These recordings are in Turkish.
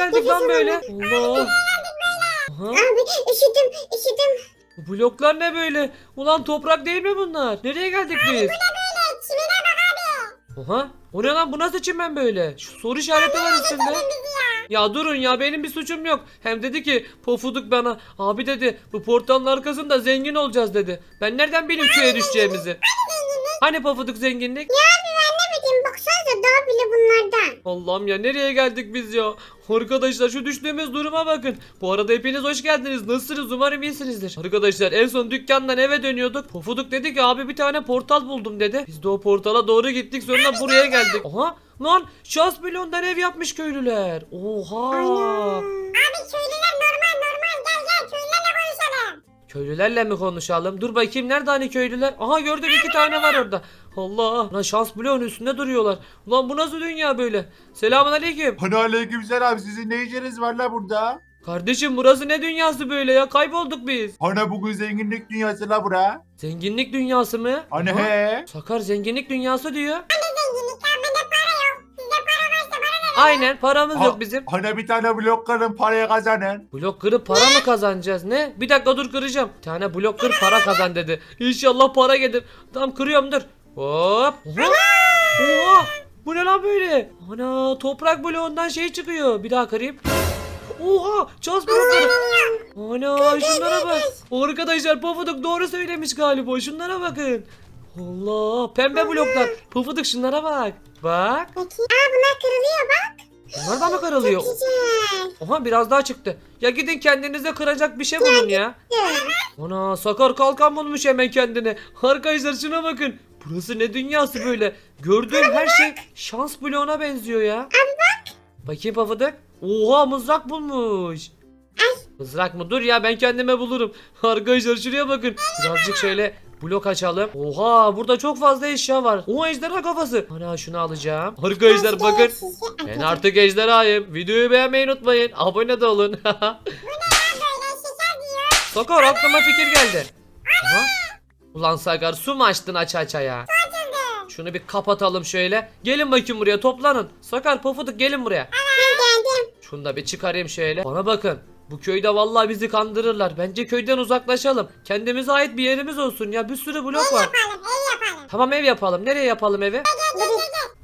geldik lan böyle? Allah. Aha. Abi üşüdüm üşüdüm. Bu bloklar ne böyle? Ulan toprak değil mi bunlar? Nereye geldik biz? Böyle çimene bak abi. Oha. O ne lan bu nasıl çimen böyle? Şu soru işareti var üstünde. Ya durun ya benim bir suçum yok. Hem dedi ki pofuduk bana. Abi dedi bu portalın arkasında zengin olacağız dedi. Ben nereden bileyim köye düşeceğimizi? Hani pofuduk zenginlik? Ya abi ben ne bileyim baksanıza daha bile bunlardan. Allah'ım ya nereye geldik biz ya? Arkadaşlar şu düştüğümüz duruma bakın. Bu arada hepiniz hoş geldiniz. Nasılsınız? Umarım iyisinizdir. Arkadaşlar en son dükkandan eve dönüyorduk. Pofuduk dedi ki abi bir tane portal buldum dedi. Biz de o portala doğru gittik sonra buraya geldik. Aha lan şans milyondan ev yapmış köylüler. Oha. Abi köylüler normal normal Köylülerle mi konuşalım? Dur bakayım nerede hani köylüler? Aha gördüm iki tane var orada. Allah. Lan şans bloğun üstünde duruyorlar. Ulan bu nasıl dünya böyle? Selamun aleyküm. Hani aleykümselam sizin ne işiniz var la burada? Kardeşim burası ne dünyası böyle ya? Kaybolduk biz. Hani bugün zenginlik dünyası la bura? Zenginlik dünyası mı? Hani Aha, he? Sakar zenginlik dünyası diyor. Aynen paramız Ha- yok bizim. Hani bir tane blok kırın parayı kazanın. Blok kırıp para mı kazanacağız? Ne? Bir dakika dur kıracağım. Bir tane blok kır para kazan dedi. İnşallah para gelir. Tamam kırıyorum dur. Hop. Oha. Oha. Bu ne lan böyle? Ana toprak bloğundan şey çıkıyor. Bir daha kırayım. Oha! Çaz blokları. Ana şunlara bak. Arkadaşlar Pofuduk doğru söylemiş galiba. Şunlara bakın. Allah pembe bloklar. Pofuduk şunlara bak. Bak. Bakayım. Aa bunlar kırılıyor da mı kırılıyor? Güzel. Oha biraz daha çıktı. Ya gidin kendinize kıracak bir şey bulun ya. Ana sakar kalkan bulmuş hemen kendine. Arkadaşlar şuna bakın. Burası ne dünyası böyle. Gördüğüm her şey şans bloğuna benziyor ya. Abi bak. Bakayım pafıdık. Oha mızrak bulmuş. Mızrak mı? Dur ya ben kendime bulurum. Arkadaşlar şuraya bakın. Birazcık şöyle blok açalım. Oha burada çok fazla eşya var. O ejderha kafası. Ana şunu alacağım. Arkadaşlar bakın. Ben artık ejderhayım. Videoyu beğenmeyi unutmayın. Abone de olun. Sakar aklıma fikir geldi. Aha. Ulan Sakar su mu açtın aç aça ya? Şunu bir kapatalım şöyle. Gelin bakayım buraya toplanın. Sakar pofuduk gelin buraya. Şunu da bir çıkarayım şöyle. Bana bakın. Bu köyde vallahi bizi kandırırlar. Bence köyden uzaklaşalım. Kendimize ait bir yerimiz olsun ya. Bir sürü blok var. Yapalım ev yapalım. Tamam ev yapalım. Nereye yapalım evi?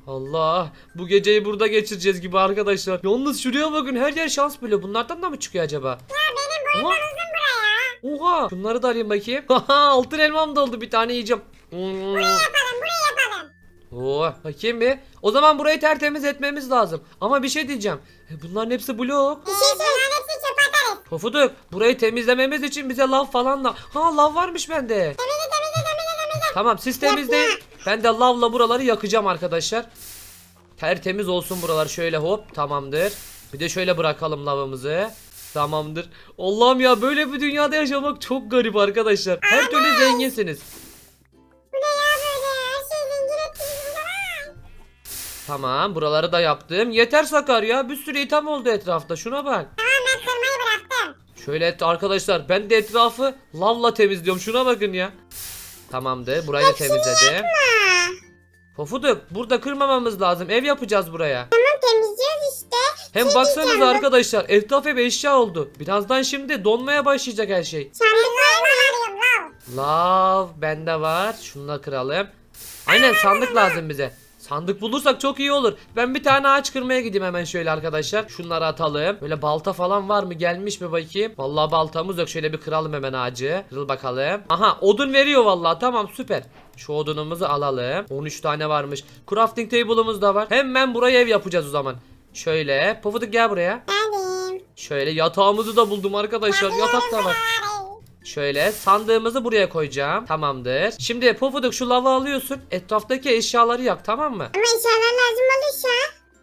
Allah. Bu geceyi burada geçireceğiz gibi arkadaşlar. Yalnız şuraya bakın. Her yer şans bloğu. Bunlardan da mı çıkıyor acaba? Ya benim boyum uzun buraya. Oha. Şunları da alayım bakayım. Haha altın elmam da oldu. Bir tane yiyeceğim. Hmm. Yapalım burayı yapalım. Oo, bakayım bir. O zaman burayı tertemiz etmemiz lazım. Ama bir şey diyeceğim. E, Bunların hepsi blok. Bir şey söyle. atarız. Pofuduk burayı temizlememiz için bize lav falan da. Ha lav varmış bende. Temizle temizle temizle temizle. Tamam siz temizleyin. Ben de lavla buraları yakacağım arkadaşlar. Tertemiz olsun buralar şöyle hop tamamdır. Bir de şöyle bırakalım lavımızı. Tamamdır. Allah'ım ya böyle bir dünyada yaşamak çok garip arkadaşlar. Her türlü zenginsiniz. Bu ne ya böyle? Her şeyi zengin ettiniz burada. Tamam buraları da yaptım. Yeter Sakar ya bir sürü item oldu etrafta şuna bak. Şöyle et- arkadaşlar ben de etrafı lavla temizliyorum şuna bakın ya. Tamamdır burayı da temizledim. Ha. Pofuduk burada kırmamamız lazım ev yapacağız buraya. Tamam temizliyoruz işte. Hem Şey baksanıza diyeceğim, arkadaşlar etraf hep eşya oldu. Birazdan şimdi donmaya başlayacak her şey. Sandık var mı arıyorum? Lav bende var. Şunu da kıralım. Aynen sandık lazım bize. Sandık bulursak çok iyi olur. Ben bir tane ağaç kırmaya gideyim hemen şöyle arkadaşlar. Şunları atalım. Böyle balta falan var mı? Gelmiş mi bakayım? Vallahi baltamız yok. Şöyle bir kıralım hemen ağacı. Kırıl bakalım. Aha odun veriyor vallahi. Tamam süper. Şu odunumuzu alalım. 13 tane varmış. Crafting table'ımız da var. Hemen buraya ev yapacağız o zaman. Şöyle. Pofuduk gel buraya. Geldim. Şöyle yatağımızı da buldum arkadaşlar. Yatak da var. Şöyle sandığımızı buraya koyacağım. Tamamdır. Şimdi Pofuduk şu lava alıyorsun. Etraftaki eşyaları yak tamam mı? Ama inşallah lazım olursa.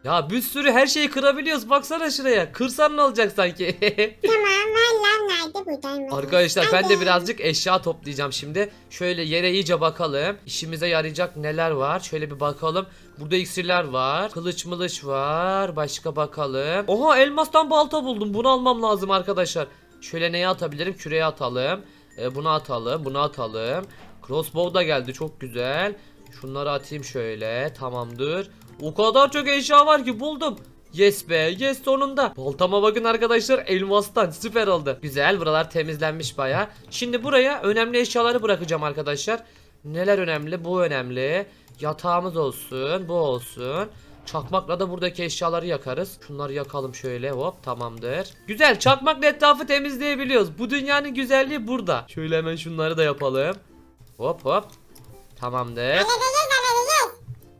Ya bir sürü her şeyi kırabiliyoruz. Baksana şuraya. Kırsan ne olacak sanki? Tamam ver lav nerede buradayım. Arkadaşlar ben de birazcık eşya toplayacağım şimdi. Şöyle yere iyice bakalım. İşimize yarayacak neler var? Şöyle bir bakalım. Burada iksirler var. Kılıç mılıç var. Başka bakalım. Oha elmastan balta buldum. Bunu almam lazım arkadaşlar. Şöyle neye atabilirim? Küreye atalım. E, bunu atalım. Bunu atalım. Crossbow da geldi. Çok güzel. Şunları atayım şöyle. Tamamdır. O kadar çok eşya var ki buldum. Yes be yes sonunda. Baltama bakın arkadaşlar elmastan süper oldu. Güzel buralar temizlenmiş baya. Şimdi buraya önemli eşyaları bırakacağım arkadaşlar. Neler önemli? Bu önemli. Yatağımız olsun bu olsun. Çakmakla da buradaki eşyaları yakarız. Şunları yakalım şöyle hop tamamdır. Güzel çakmakla etrafı temizleyebiliyoruz. Bu dünyanın güzelliği burada. Şöyle hemen şunları da yapalım. Hop hop. Tamamdır.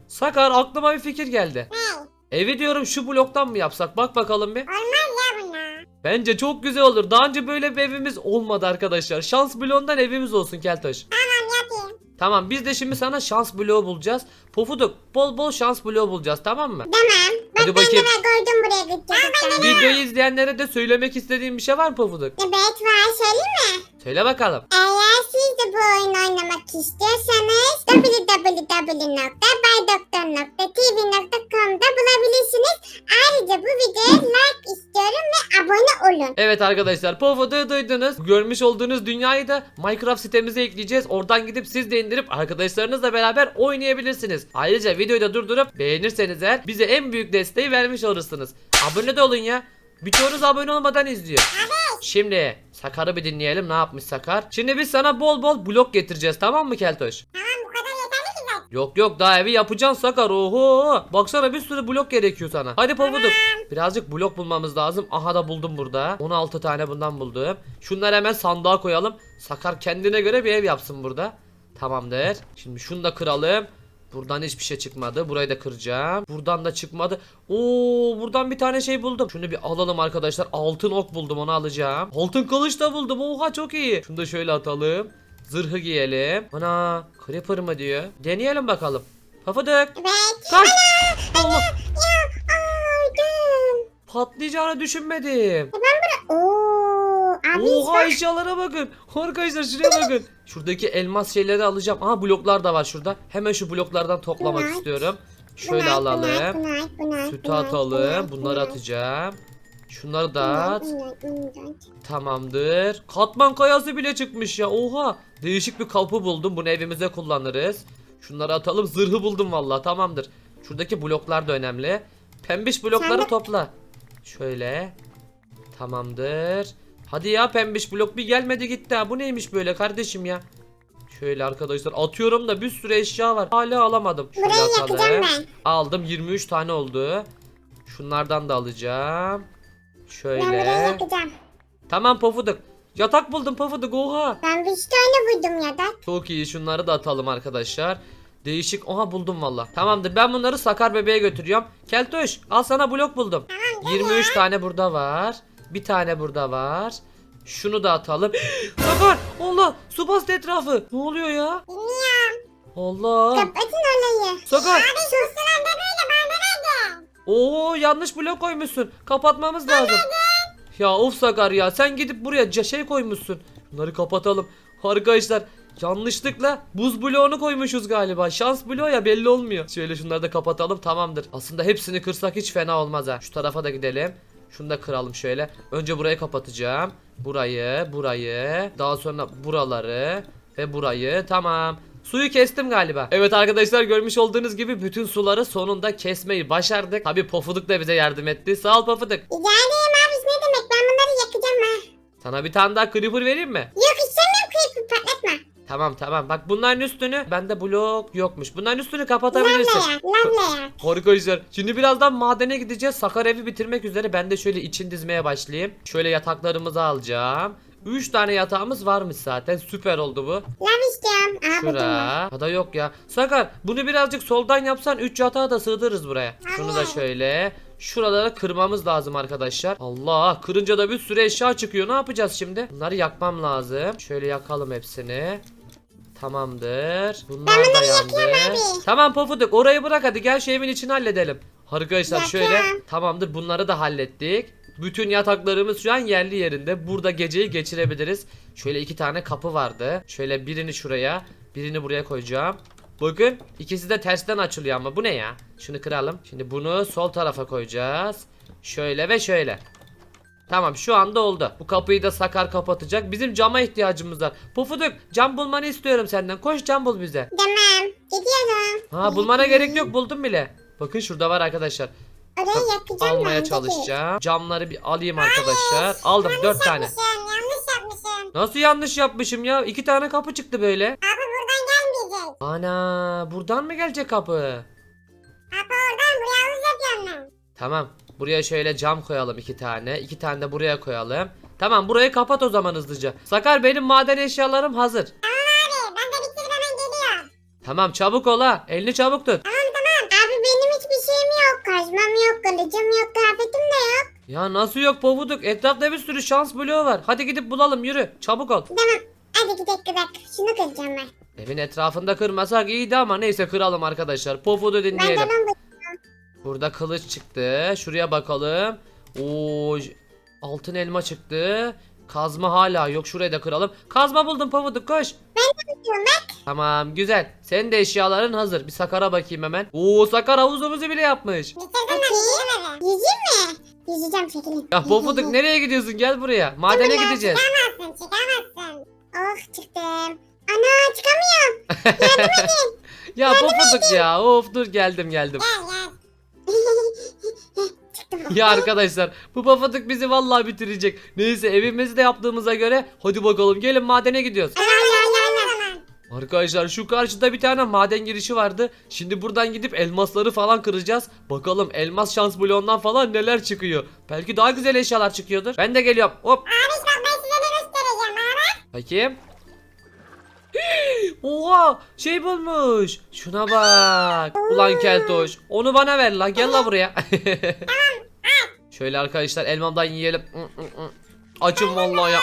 Sakar aklıma bir fikir geldi. Ne? Evi diyorum şu bloktan mı yapsak? Bak bakalım bir. Olmaz ya bunlar. Bence çok güzel olur. Daha önce böyle bir evimiz olmadı arkadaşlar. Şans bloğundan evimiz olsun. Tamam yapayım. Tamam biz de şimdi sana şans bloğu bulacağız. Pofuduk bol bol şans bloğu bulacağız tamam mı? Tamam. Bak Hadi ben bakayım. koydum buraya gidecek. Videoyu izleyenlere de söylemek istediğim bir şey var mı Pofuduk? Evet var söyleyeyim mi? Söyle bakalım. Eğer siz de bu oyunu oynamak istiyorsanız www.baydoktor.tv.com'da bulabilirsiniz. Ayrıca bu videoya like istiyorum ve abone olun. Evet arkadaşlar Pofuduk'u duydunuz. Görmüş olduğunuz dünyayı da Minecraft sitemize ekleyeceğiz. Oradan gidip siz de indirip arkadaşlarınızla beraber oynayabilirsiniz. Ayrıca videoyu da durdurup beğenirseniz eğer bize en büyük desteği vermiş olursunuz. Abone de olun ya. Birçoğunuz abone olmadan izliyor. Şimdi Sakar'ı bir dinleyelim ne yapmış Sakar. Şimdi biz sana bol bol blok getireceğiz tamam mı Keltoş? Tamam bu kadar. Yok yok daha evi yapacaksın Sakar oho. Baksana bir sürü blok gerekiyor sana. Hadi pofuduk. Birazcık blok bulmamız lazım. Aha da buldum burada. 16 tane bundan buldum. Şunları hemen sandığa koyalım. Sakar kendine göre bir ev yapsın burada. Tamamdır. Şimdi şunu da kıralım. Buradan hiçbir şey çıkmadı. Burayı da kıracağım. Buradan da çıkmadı. Oo, buradan bir tane şey buldum. Şunu bir alalım arkadaşlar. Altın ok buldum onu alacağım. Altın kılıç da buldum. Oha çok iyi. Şunu da şöyle atalım. Zırhı giyelim. Ana creeper mı diyor. Deneyelim bakalım. Pafuduk. Evet. Kaç. Allah. Ya aldım. Patlayacağını düşünmedim. Oo, abi Oha eşyalara bakın. Arkadaşlar şuraya bakın. Şuradaki elmas şeyleri alacağım. Aha bloklar da var şurada. Hemen şu bloklardan toplamak Bunlar. istiyorum. Şöyle alalım. Sütü atalım. bunlar, Bunları bunlar, atacağım. Şunları da bunlar, at. bunlar, bunlar. Tamamdır. Katman kayası bile çıkmış ya. Oha. Değişik bir kapı buldum. Bunu evimize kullanırız. Şunları atalım. Zırhı buldum valla. Tamamdır. Şuradaki bloklar da önemli. Pembiş blokları de- topla. Şöyle. Tamamdır. Hadi ya pembiş blok bir gelmedi gitti ha. Bu neymiş böyle kardeşim ya? Şöyle arkadaşlar atıyorum da bir sürü eşya var. Hala alamadım. Şöyle Burayı atalım. ben. Aldım 23 tane oldu. Şunlardan da alacağım. Ben burayı Şöyle. yakacağım. Tamam pofuduk. Yatak buldum pofuduk oha. Ben bir tane buydum ya da. Çok iyi şunları da atalım arkadaşlar. Değişik oha buldum valla. Tamamdır ben bunları Sakar bebeğe götürüyorum. Keltoş al sana blok buldum. 23 tane burada var. Bir tane burada var. Şunu da atalım. Sakar Allah su bastı etrafı. Ne oluyor ya? Bilmiyorum. Allah. Kapatın olayı. Sakar. Abi bana nerede? Oo yanlış blok koymuşsun. Kapatmamız lazım. Ya of Sakar ya sen gidip buraya şey koymuşsun. Bunları kapatalım. Arkadaşlar yanlışlıkla buz bloğunu koymuşuz galiba. Şans bloğu ya belli olmuyor. Şöyle şunları da kapatalım tamamdır. Aslında hepsini kırsak hiç fena olmaz ha. Şu tarafa da gidelim. Şunu da kıralım şöyle. Önce burayı kapatacağım. Burayı, burayı. Daha sonra buraları ve burayı. Tamam. Suyu kestim galiba. Evet arkadaşlar görmüş olduğunuz gibi bütün suları sonunda kesmeyi başardık. Tabi Pofuduk da bize yardım etti. Sağ ol Pofuduk. Rica ederim abi ne demek ben bunları yakacağım ha. Sana bir tane daha creeper vereyim mi? Yok istemiyorum kıyıp patlatma. Tamam tamam. Bak bunların üstünü bende blok yokmuş. Bunların üstünü kapatabilirsin. lavla. Arkadaşlar şimdi birazdan madene gideceğiz. Sakar evi bitirmek üzere. Ben de şöyle için dizmeye başlayayım. Şöyle yataklarımızı alacağım. 3 tane yatağımız varmış zaten. Süper oldu bu. Lav istiyorum. Aa ben. Şura. Ya da yok ya. Sakar bunu birazcık soldan yapsan 3 yatağı da sığdırırız buraya. Şunu da şöyle. Şuraları kırmamız lazım arkadaşlar. Allah kırınca da bir sürü eşya çıkıyor. Ne yapacağız şimdi? Bunları yakmam lazım. Şöyle yakalım hepsini. Tamamdır. Bunlar da yandı. abi. Tamam Pofuduk orayı bırak hadi gel şu evin içini halledelim. Arkadaşlar şöyle tamamdır bunları da hallettik. Bütün yataklarımız şu an yerli yerinde. Burada geceyi geçirebiliriz. Şöyle iki tane kapı vardı. Şöyle birini şuraya, birini buraya koyacağım. Bakın ikisi de tersten açılıyor ama bu ne ya? Şunu kıralım. Şimdi bunu sol tarafa koyacağız. Şöyle ve şöyle. Tamam şu anda oldu. Bu kapıyı da Sakar kapatacak. Bizim cama ihtiyacımız var. Pufuduk cam bulmanı istiyorum senden. Koş cam bul bize. Tamam. Gidiyorum. Ha bulmana gerek yok buldum bile. Bakın şurada var arkadaşlar. Orayı yakacağım Almaya bence çalışacağım. Camları bir alayım arkadaşlar. Aldım dört tane. Yapmışım, yanlış yapmışım. Nasıl yanlış yapmışım ya? İki tane kapı çıktı böyle. Abi buradan gelmeyecek. Ana buradan mı gelecek kapı? Kapı oradan buraya havuz yapıyorum ben. Tamam. Buraya şöyle cam koyalım iki tane. iki tane de buraya koyalım. Tamam burayı kapat o zaman hızlıca. Sakar benim maden eşyalarım hazır. Abi ben de bitirip hemen geliyorum. Tamam çabuk ol ha. Elini çabuk tut. Abi benim hiçbir şeyim yok. Kazmam yok, kılıcım yok, kıyafetim de yok. Ya nasıl yok pofuduk? Etrafta bir sürü şans bloğu var. Hadi gidip bulalım yürü. Çabuk ol. Tamam. Hadi gidelim gidelim. Şunu kıracağım ben. Evin etrafında kırmasak iyiydi ama neyse kıralım arkadaşlar. Pofudu Ben de dinleyelim. ben bu. Burada kılıç çıktı. Şuraya bakalım. Oo, j- altın elma çıktı. Kazma hala yok. Şurayı da kıralım. Kazma buldum Pofuduk koş. Bakıyorum bak. Tamam güzel. Senin de eşyaların hazır. Bir Sakar'a bakayım hemen. Oo Sakar havuzumuzu bile yapmış. Ben bitirdim. Yüzeyim mi? Yüzeceğim çekilin. Ya Pofuduk nereye gidiyorsun? Gel buraya. Madene ya, gideceğiz. Çıkamazsın çıkamazsın. Oh çıktım. Ana çıkamıyorum. Ya Pofuduk ya. Of dur geldim geldim. Gel gel. Çıktım. Ya arkadaşlar bu Pofuduk bizi vallahi bitirecek. Neyse evimizi de yaptığımıza göre hadi bakalım gelin madene gidiyoruz. Allah. Arkadaşlar şu karşıda bir tane maden girişi vardı. Şimdi buradan gidip elmasları falan kıracağız. Bakalım elmas şans bloğundan falan neler çıkıyor. Belki daha güzel eşyalar çıkıyordur. Ben de geliyorum. Hop. Abi bak ben size ne göstereceğim abi. Bakayım. Oha şey bulmuş. Şuna bak. Ulan keltoş. Onu bana ver la. Gel la buraya. Şöyle arkadaşlar elmamdan yiyelim. Açım vallahi ya.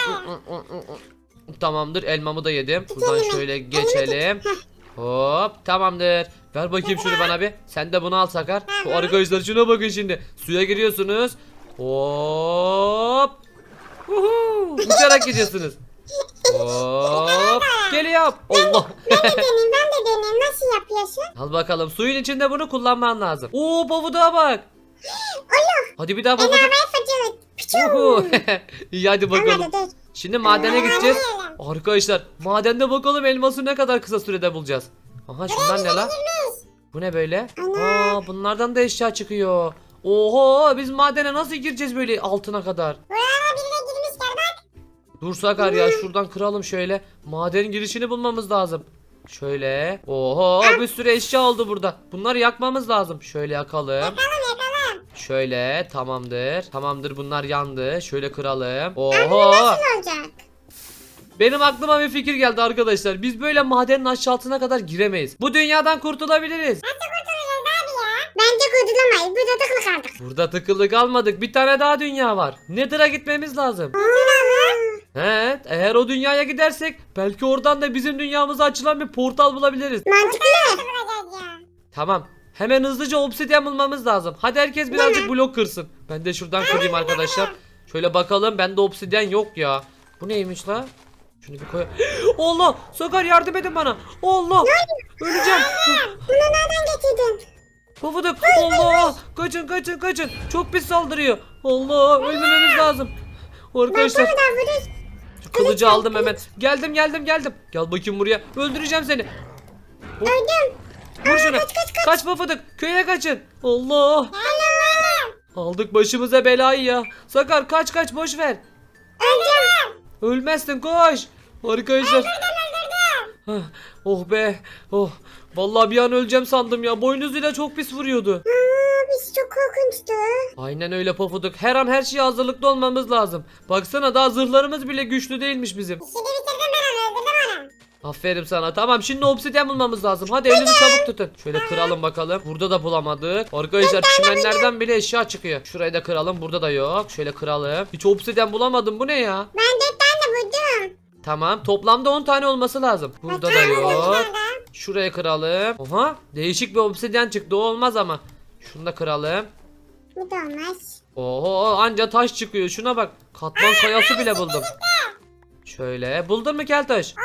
Tamamdır elmamı da yedim. Buradan şöyle geçelim. Hop tamamdır. Ver bakayım şunu bana bir. Sen de bunu al Sakar. Bu arkadaşlar şuna bakın şimdi. Suya giriyorsunuz. Hop. Uhu. Uçarak gidiyorsunuz. Hop. Geliyorum. Allah. Ben de deneyim ben de deneyim. Nasıl yapıyorsun? Al bakalım suyun içinde bunu kullanman lazım. Oo bavuda bak. Hadi bir daha Ben bavuda. havaya fırçalık. Uhu. İyi hadi bakalım. Dur. Şimdi madene gideceğiz. Arkadaşlar madende bakalım elması ne kadar kısa sürede bulacağız. Aha şunlar ne lan? Bu ne böyle? Aa bunlardan da eşya çıkıyor. Oho biz madene nasıl gireceğiz böyle altına kadar? Dur Sakar ya şuradan kıralım şöyle. Madenin girişini bulmamız lazım. Şöyle. Oho bir sürü eşya oldu burada. Bunları yakmamız lazım. Şöyle. Yakalım yakalım. Şöyle tamamdır. Tamamdır bunlar yandı. Şöyle kıralım. Oho. Nasıl olacak? Benim aklıma bir fikir geldi arkadaşlar. Biz böyle madenin aşağısına kadar giremeyiz. Bu dünyadan kurtulabiliriz. Kurtulacağız abi ya. Bence kurtulamayız. Burada tıklı kaldık. Burada tıkılı kalmadık. Bir tane daha dünya var. Nether'a gitmemiz lazım. Evet, eğer o dünyaya gidersek belki oradan da bizim dünyamıza açılan bir portal bulabiliriz. Mantıklı. Tamam. Hemen hızlıca obsidyen bulmamız lazım. Hadi herkes birazcık blok kırsın. Ben de şuradan kırayım arkadaşlar. Şöyle bakalım. Bende obsidyen yok ya. Bu neymiş la? Şunu bir koy. Allah! Sakar yardım edin bana. Allah! Öleceğim. Bunu nereden getirdin? Pofuduk. Allah! Kaçın kaçın kaçın. Çok pis saldırıyor. Allah! Ölmememiz lazım. Arkadaşlar kılıcı aldım hemen. Geldim geldim geldim. Gel bakayım buraya. Öldüreceğim seni. Öldüm. Vur şunu. Kaç Pofuduk. Köye kaçın. Allah! Aldık başımıza belayı ya. Sakar kaç kaç boş ver. Öldüm. Ölmezsin koş. Arkadaşlar. Oh be. Oh. Vallahi bir an öleceğim sandım ya. Boynuzuyla çok pis vuruyordu. Biz çok korkunçtu. Aynen öyle pofuduk. Her an her şeye hazırlıklı olmamız lazım. Baksana daha zırhlarımız bile güçlü değilmiş bizim. İşini bitirdim Aferin sana. Tamam şimdi obsidyen bulmamız lazım. Hadi elini çabuk tutun. Şöyle kıralım bakalım. Burada da bulamadık. Arkadaşlar çimenlerden bile eşya çıkıyor. Şurayı da kıralım. Burada da yok. Şöyle kıralım. Hiç obsidyen bulamadım. Bu ne ya? Ben dört tane vurdum. Tamam. Toplamda 10 tane olması lazım. Burada da yok. Şuraya kıralım. Oha. Değişik bir obsidyen çıktı. O olmaz ama. Şunu da kıralım. Bu da olmaz. Oho anca taş çıkıyor. Şuna bak. Katman kayası bile buldum. Şöyle. Buldun mu Keltoş? 10 tane çıktı.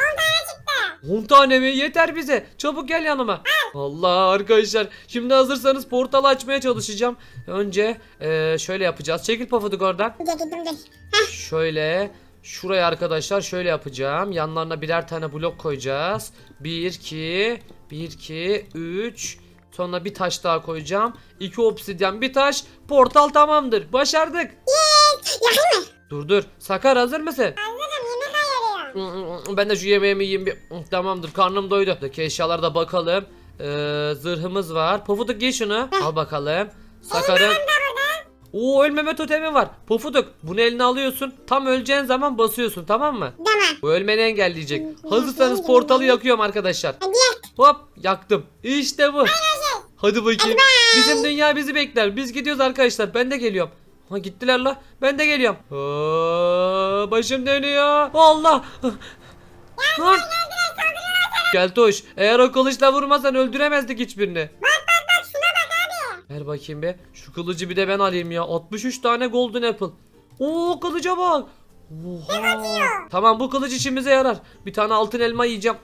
10 tane mi? Yeter bize. Çabuk gel yanıma. Allah arkadaşlar. Şimdi hazırsanız portal açmaya çalışacağım. Önce eee, şöyle yapacağız. Çekil pofuduk oradan. Dur. Şöyle. Şuraya arkadaşlar şöyle yapacağım. Yanlarına birer tane blok koyacağız. 1 2 1 2 3 Sonra bir taş daha koyacağım. İki obsidyen bir taş. Portal tamamdır. Başardık. Yakın mı? Dur dur. Sakar hazır mısın? Hazırım. Ben de şu yemeğimi yiyeyim bir. Tamamdır karnım doydu. Buradaki eşyalara bakalım. Ee, zırhımız var. Pofuduk giy şunu. Al bakalım. Sakar'ın... Oo ölmeme totemi var. Pofuduk bunu eline alıyorsun. Tam öleceğin zaman basıyorsun tamam mı? Tamam. Bu ölmeni engelleyecek. Hazırsanız portalı yakıyorum arkadaşlar. Hadi yak. Hop yaktım. İşte bu. Hadi bakayım. Bizim dünya bizi bekler. Biz gidiyoruz arkadaşlar. Ben de geliyorum. Ha gittiler la. Ben de geliyorum. Aa, başım dönüyor. Allah. Lan. Keltoş eğer o kılıçla vurmasan öldüremezdik hiçbirini. Ver bakayım be. Şu kılıcı bir de ben alayım ya. 63 tane golden apple. Oo kılıca bak. Oha. Tamam bu kılıç işimize yarar. Bir tane altın elma yiyeceğim.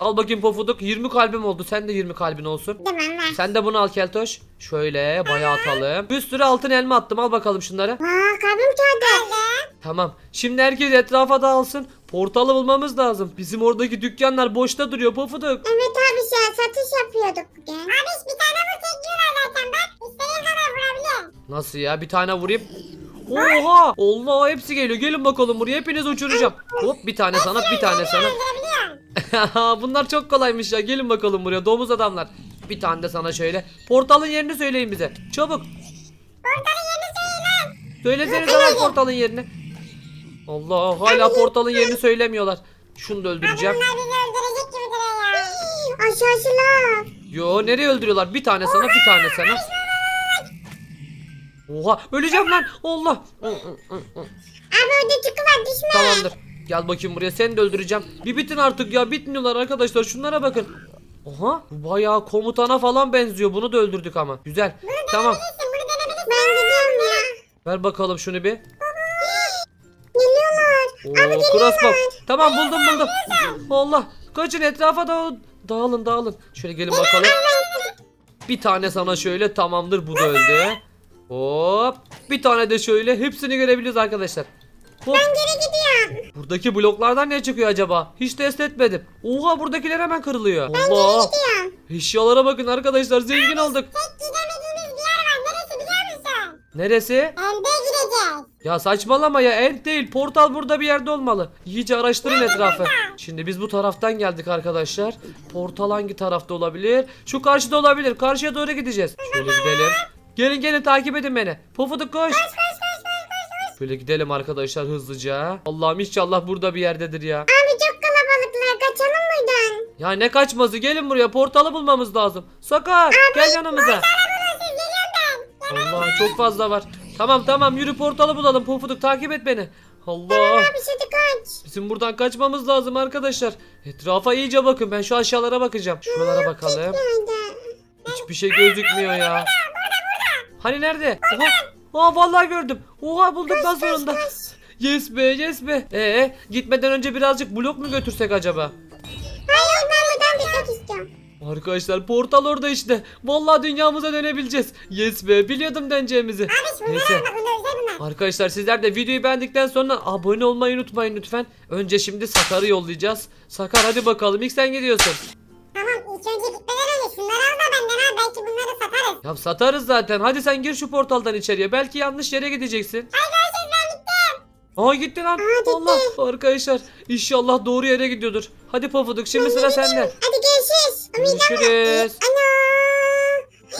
Al bakayım pofuduk. 20 kalbim oldu. Sen de 20 kalbin olsun. Tamam ver. Sen de bunu al Keltoş. Şöyle bayağı atalım. Bir sürü altın elma attım. Al bakalım şunları. Aa kalbim çaldı. Tamam. Şimdi herkes etrafa dağılsın. Portalı bulmamız lazım. Bizim oradaki dükkanlar boşta duruyor pofuduk. Evet abi ya satış yapıyorduk bugün. Abi bir tane vursak yiyorlar zaten bak. İstediğin kadar vurabilir. Nasıl ya? Bir tane vurayım. Oha! Allah hepsi geliyor. Gelin bakalım buraya. Hepinizi uçuracağım. Hop bir tane sana, bir tane sana. Bunlar çok kolaymış ya. Gelin bakalım buraya. Domuz adamlar. Bir tane de sana şöyle. Portalın yerini söyleyin bize. Çabuk. Portalın yerini söyle lan. Söylesenize lan portalın yerini. Allah hala portalın yerini söylemiyorlar. Şunu da öldüreceğim. Bunlar bizi öldürecek gibi duruyor ya. Aşağılar. Yo nereye öldürüyorlar? Bir tane sana, bir tane sana. Oha öleceğim lan. Allah. Abi orada çıkı var düşme. Tamamdır. Gel bakayım buraya seni de öldüreceğim. Bir bitin artık ya bitmiyorlar arkadaşlar şunlara bakın. Oha bu bayağı komutana falan benziyor bunu da öldürdük ama. Güzel. Tamam Sen bunu. Ben gidiyorum ya. ver bakalım şunu bir. Geliyorlar. Oo crossbow. Tamam buldum buldum. Allah kaçın etrafa da dağılın dağılın. Şöyle gelin bakalım. Bir tane sana şöyle tamamdır bu da öldü. Hop. Bir tane de şöyle hepsini görebiliriz arkadaşlar. Hop. Geri gidiyorum. Buradaki bloklardan ne çıkıyor acaba? Hiç test etmedim. Oha buradakiler hemen kırılıyor. Allah. Gidiyorum. Eşyalara bakın arkadaşlar zengin olduk. Tek gidemediğimiz bir yer var. Neresi biliyor musun? Neresi? Elde gideceğiz. Ya saçmalama ya end değil portal burada bir yerde olmalı. İyice araştırın etrafı. Şimdi biz bu taraftan geldik arkadaşlar. Portal hangi tarafta olabilir? Şu karşıda olabilir. Karşıya doğru gideceğiz. Şöyle gidelim. Gelin gelin takip edin beni. Pofuduk koş. Böyle gidelim arkadaşlar hızlıca. Allah'ım inşallah burada bir yerdedir ya. Abi çok kalabalıklar. Kaçalım mıydan? Ya ne kaçması gelin buraya portalı bulmamız lazım. Sakar gel yanımıza. Allah çok fazla var. Tamam tamam yürü portalı bulalım Pofuduk takip et beni. Allah Abi şimdi kaç. bizim buradan kaçmamız lazım arkadaşlar. Etrafa iyice bakın ben şu aşağılara bakacağım. Şuralara bakalım. Hiçbir şey gözükmüyor ya. Hani nerede? Oha. Aa vallahi gördüm. Oha bulduk lan sonunda. Yes be yes be. Ee gitmeden önce birazcık blok mu götürsek acaba? Hayır ben buradan bitmek istiyorum. Arkadaşlar portal orada işte. Vallahi dünyamıza dönebileceğiz. Yes be biliyordum döneceğimizi. Neyse. Bunlar özel bunlar. Arkadaşlar sizler de videoyu beğendikten sonra abone olmayı unutmayın lütfen. Önce şimdi Sakar'ı yollayacağız. Sakar hadi bakalım ilk sen gidiyorsun. Tamam ilk önce gitmeden önce şunları al da benden ha. Belki bunları satarız. Ya satarız zaten. Hadi sen gir şu portaldan içeriye. Belki yanlış yere gideceksin. Görüşürüz ben gittim. Aa gitti lan. gitti. Allah arkadaşlar inşallah doğru yere gidiyordur. Hadi Pofuduk şimdi sıra sende. Hadi görüşürüz. Görüşürüz. Ana.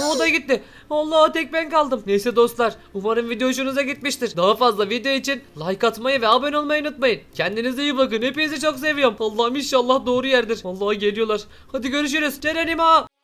O da gitti. Allah tek ben kaldım. Neyse dostlar umarım video hoşunuza gitmiştir. Daha fazla video için like atmayı ve abone olmayı unutmayın. Kendinize iyi bakın. Hepinizi çok seviyorum. Allah'ım inşallah doğru yerdir. Vallahi geliyorlar. Hadi görüşürüz. Cerenima.